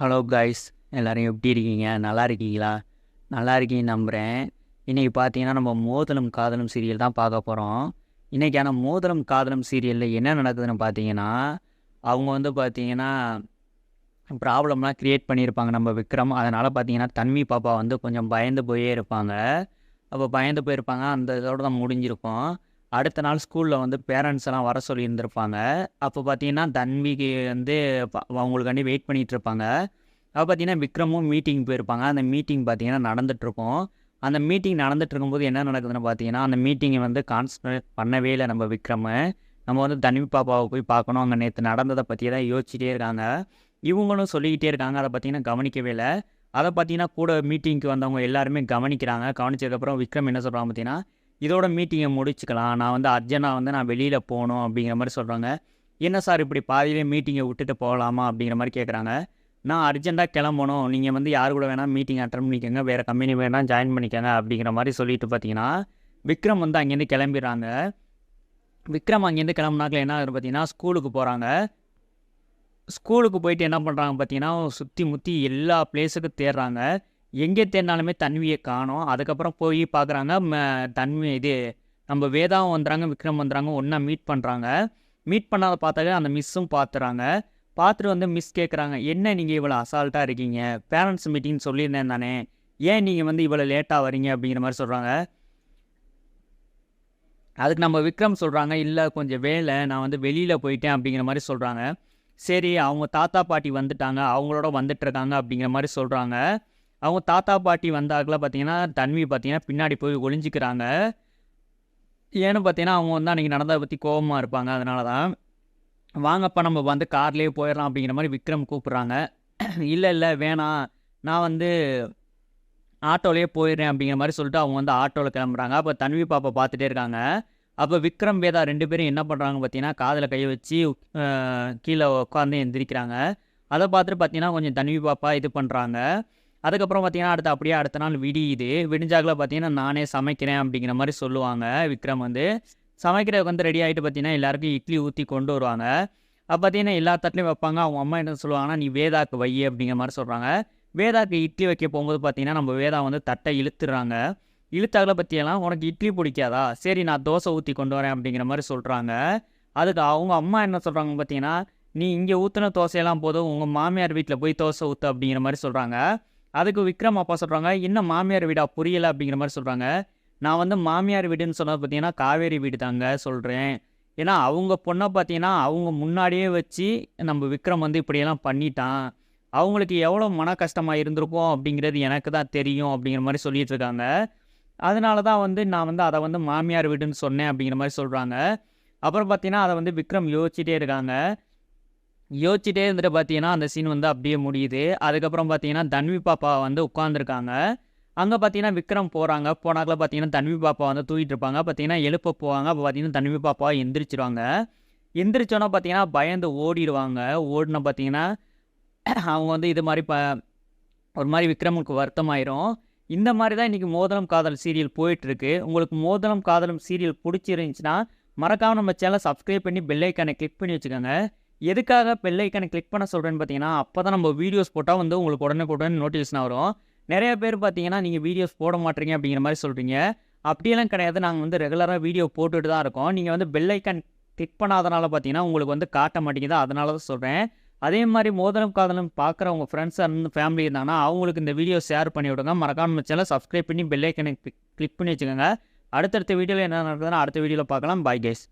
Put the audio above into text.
Hello guys எல்லோரும் எப்படி இருக்கீங்க? நல்லா இருக்கீங்களா? நல்லா இருக்கீங்க நம்புகிறேன் இன்றைக்கி பார்த்தீங்கன்னா நம்ம மோதலும் காதலும் சீரியல் தான் பார்க்க போகிறோம் இன்றைக்கான மோதலும் காதலும் சீரியலில் என்ன நடக்குதுன்னு பார்த்தீங்கன்னா அவங்க வந்து பார்த்தீங்கன்னா ப்ராப்ளம்லாம் க்ரியேட் பண்ணியிருப்பாங்க நம்ம விக்ரம். அதனால் பார்த்தீங்கன்னா தன்வி பாப்பா வந்து கொஞ்சம் பயந்து போயே இருப்பாங்க. அப்போ பயந்து போயிருப்பாங்க. அந்த இதோடு தான் முடிஞ்சிருக்கும். அடுத்த நாள் ஸ்கூலில் வந்து பேரண்ட்ஸ் எல்லாம் வர சொல்லியிருந்திருப்பாங்க. அப்போ பார்த்தீங்கன்னா தன்விக்கு வந்து அவங்களுக்காண்டி வெயிட் பண்ணிட்டு இருப்பாங்க அப்போ பார்த்தீங்கன்னா விக்ரமும் மீட்டிங் போயிருப்பாங்க. அந்த மீட்டிங் பார்த்தீங்கன்னா நடந்துட்டுருக்கும். அந்த மீட்டிங் நடந்துட்டு இருக்கும்போது என்ன நடக்குதுன்னு பார்த்தீங்கன்னா அந்த மீட்டிங்கை வந்து கான்சன்ட்ரேட் பண்ணவே இல்லை நம்ம விக்ரம். நம்ம வந்து தன்வி பாப்பாவை போய் பார்க்கணும் அங்கே நேற்று நடந்ததை பற்றி தான் யோசிச்சுட்டே இருக்காங்க. இவங்களும் சொல்லிக்கிட்டே இருக்காங்க. அதை பார்த்தீங்கன்னா கவனிக்கவே இல்லை. அதை பார்த்தீங்கன்னா கூட மீட்டிங்க்கு வந்தவங்க எல்லாருமே கவனிக்கிறாங்க. கவனிச்சதுக்கப்புறம் விக்ரம் என்ன சொல்கிறாங்க பார்த்தீங்கன்னா இதோட மீட்டிங்கை முடிச்சுக்கலாம். நான் வந்து அர்ஜென்ட்டாக வந்து நான் வெளியில் போகணும் அப்படிங்கிற மாதிரி சொல்கிறாங்க என்ன சார் இப்படி பாதியிலே மீட்டிங்கை விட்டுட்டு போகலாமா அப்படிங்கிற மாதிரி கேட்குறாங்க நான் அர்ஜென்ட்டாக கிளம்பணும். நீங்கள் வந்து யார் கூட வேணால் மீட்டிங் அட்டன் பண்ணிக்கோங்க. வேறு கம்பெனி வேணால் ஜாயின் பண்ணிக்கோங்க அப்படிங்கிற மாதிரி சொல்லிட்டு பார்த்தீங்கன்னா விக்ரம் வந்து அங்கேருந்து கிளம்பிடுறாங்க. விக்ரம் அங்கேருந்து கிளம்புனாக்கில் என்ன ஆகுது பார்த்தீங்கன்னா ஸ்கூலுக்கு போகிறாங்க ஸ்கூலுக்கு போயிட்டு என்ன பண்ணுறாங்க பார்த்தீங்கன்னா சுற்றி முற்றி எல்லா பிளேஸுக்கும் தேடுறாங்க. எங்கே தேடினாலுமே தன்வியை காணும். அதுக்கப்புறம் போய் பார்க்குறாங்க தன்வி இது நம்ம வேதாவும் வந்துறாங்க விக்ரம் வந்துறாங்க ஒன்றா மீட் பண்ணுறாங்க மீட் பண்ணாத பார்த்தாக்க அந்த மிஸ்ஸும் பார்த்துறாங்க. பார்த்துட்டு வந்து மிஸ் கேட்குறாங்க என்ன நீங்கள் இவ்வளோ அசால்ட்டாக இருக்கீங்க? பேரண்ட்ஸ் மீட்டிங் சொல்லியிருந்தேன் தானே. ஏன் நீங்கள் வந்து இவ்வளோ லேட்டாக வரீங்க? அப்படிங்கிற மாதிரி சொல்கிறாங்க அதுக்கு நம்ம விக்ரம் சொல்கிறாங்க இல்லை கொஞ்சம் வேலை நான் வந்து வெளியில் போயிட்டேன் அப்படிங்கிற மாதிரி சொல்கிறாங்க சரி அவங்க தாத்தா பாட்டி வந்துட்டாங்க அவங்களோட வந்துட்டு இருக்காங்க அப்படிங்கிற மாதிரி சொல்கிறாங்க அவங்க தாத்தா பாட்டி வந்தாக்கில் பார்த்தீங்கன்னா தன்வி பார்த்தீங்கன்னா பின்னாடி போய் ஒளிஞ்சிக்கிறாங்க. ஏன்னு பார்த்தீங்கன்னா அவங்க வந்து அன்றைக்கி நடந்ததை பற்றி கோபமாக இருப்பாங்க. அதனால தான் வாங்கப்பா நம்ம வந்து கார்லேயே போயிடலாம் அப்படிங்கிற மாதிரி விக்ரம் கூப்பிட்றாங்க. இல்லை இல்லை வேணாம். நான் வந்து ஆட்டோலேயே போயிடுறேன் அப்படிங்கிற மாதிரி சொல்லிட்டு அவங்க வந்து ஆட்டோவில் கிளம்புறாங்க. அப்போ தன்வி பாப்பா பார்த்துட்டே இருக்காங்க. அப்போ விக்ரம் வேதா ரெண்டு பேரும் என்ன பண்ணுறாங்க பார்த்தீங்கன்னா காதில் கையை வச்சு கீழே உட்காந்து எந்திரிக்கிறாங்க. அதை பார்த்துட்டு பார்த்தீங்கன்னா கொஞ்சம் தன்வி பாப்பா இது பண்ணுறாங்க அதுக்கப்புறம் பார்த்தீங்கன்னா அடுத்து அப்படியே அடுத்த நாள் விடியுது. விடிஞ்சாக்கில் பார்த்தீங்கன்னா நானே சமைக்கிறேன் அப்படிங்கிற மாதிரி சொல்லுவாங்க விக்ரம் வந்து. சமைக்கிறதுக்கு வந்து ரெடி ஆகிட்டு பார்த்தீங்கன்னா எல்லாருக்கும் இட்லி ஊற்றி கொண்டு வருவாங்க. அப்போ பார்த்தீங்கன்னா எல்லா தட்டிலையும் வைப்பாங்க. அவங்க அம்மா என்ன சொல்லுவாங்கன்னா நீ வேதாக்கு வை அப்படிங்கிற மாதிரி சொல்கிறாங்க வேதாக்கு இட்லி வைக்க போகும்போது பார்த்தீங்கன்னா நம்ம வேதா வந்து தட்டை இழுத்துறாங்க இழுத்தாக்கில் பற்றியெல்லாம் உனக்கு இட்லி பிடிக்காதா? சரி நான் தோசை ஊற்றி கொண்டு வரேன் அப்படிங்கிற மாதிரி சொல்கிறாங்க அதுக்கு அவங்க அம்மா என்ன சொல்கிறாங்க பார்த்தீங்கன்னா நீ இங்கே ஊற்றின தோசையெல்லாம் போதும். உங்கள் மாமியார் வீட்டில் போய் தோசை ஊற்று அப்படிங்கிற மாதிரி சொல்கிறாங்க அதுக்கு விக்ரம் அப்பா சொல்கிறாங்க இன்னும் மாமியார் வீடா? புரியலை அப்படிங்கிற மாதிரி சொல்கிறாங்க நான் வந்து மாமியார் வீடுன்னு சொன்னது பார்த்தீங்கன்னா காவேரி வீடு தாங்க சொல்கிறேன் ஏன்னா அவங்க பொண்ணை பார்த்தீங்கன்னா அவங்க முன்னாடியே வச்சு நம்ம விக்ரம் வந்து இப்படியெல்லாம் பண்ணிட்டான். அவங்களுக்கு எவ்வளோ மன கஷ்டமாக இருந்திருக்கும் அப்படிங்கிறது எனக்கு தான் தெரியும் அப்படிங்கிற மாதிரி சொல்லிட்டு இருக்காங்க. அதனால தான் வந்து நான் வந்து அதை வந்து மாமியார் வீடுன்னு சொன்னேன் அப்படிங்கிற மாதிரி சொல்கிறாங்க அப்புறம் பார்த்தீங்கன்னா அதை வந்து விக்ரம் யோசிச்சுட்டே இருக்காங்க. யோசிச்சுட்டே இருந்துட்டு பார்த்தீங்கன்னா அந்த சீன் வந்து அப்படியே முடியுது. அதுக்கப்புறம் பார்த்தீங்கன்னா தன்வி பாப்பா வந்து உட்காந்துருக்காங்க அங்கே பார்த்தீங்கன்னா விக்ரம் போகிறாங்க போனாக்கில் பார்த்தீங்கன்னா தன்வி பாப்பா வந்து தூக்கிட்டு இருப்பாங்க. பார்த்தீங்கன்னா எழுப்ப போவாங்க. அப்போ பார்த்தீங்கன்னா தன்வி பாப்பா எந்திரிச்சிருவாங்க. எந்திரிச்சோன்னா பார்த்தீங்கன்னா பயந்து ஓடிடுவாங்க. ஓடின பார்த்தீங்கன்னா அவங்க வந்து இது மாதிரி ப ஒரு மாதிரி விக்ரமுக்கு வருத்தமாயிரும். இந்த மாதிரி தான் இன்றைக்கி மோதலம் காதல் சீரியல் போயிட்டுருக்கு. உங்களுக்கு மோதலம் காதலும் சீரியல் பிடிச்சிருந்துச்சின்னா மறக்காமல் நம்ம சேனலை சப்ஸ்கிரைப் பண்ணி பெல்லைக்கானை கிளிக் பண்ணி வச்சுக்கோங்க. எதுக்காக பெல்லைக்கனை கிளிக் பண்ண சொல்கிறேன்னு பார்த்தீங்கன்னா அப்போ தான் நம்ம வீடியோஸ் போட்டால் வந்து உங்களுக்கு உடனே உடனே நோட்டிஃபிகேஷன் வரும். நிறைய பேர் பார்த்தீங்கன்னா நீங்கள் வீடியோஸ் போட மாட்டீங்க அப்படிங்கிற மாதிரி சொல்கிறீங்க அப்படியெல்லாம் கிடையாது. நாங்கள் வந்து ரெகுலராக வீடியோ போட்டுட்டு தான் இருக்கோம். நீங்கள் வந்து பெல்லைக்கன் கிளிக் பண்ணாதனால பார்த்தீங்கன்னா உங்களுக்கு வந்து காட்ட மாட்டேங்குது. அதனால தான் சொல்கிறேன் அதே மாதிரி மோதலம் காதலும் பார்க்குற உங்கள் ஃப்ரெண்ட்ஸ் அண்ட் ஃபேமிலி இருந்தாங்கன்னா அவங்களுக்கு இந்த வீடியோ ஷேர் பண்ணி விடுங்க. மறக்காம சேனல் சப்ஸ்கிரைப் பண்ணி பெல்லைக்கனை கிளிக் பண்ணி வச்சுக்கோங்க. அடுத்தடுத்த வீடியோவில் என்ன நடக்குதுன்னா அடுத்த வீடியோவில் பார்க்கலாம். பாய் கேஸ்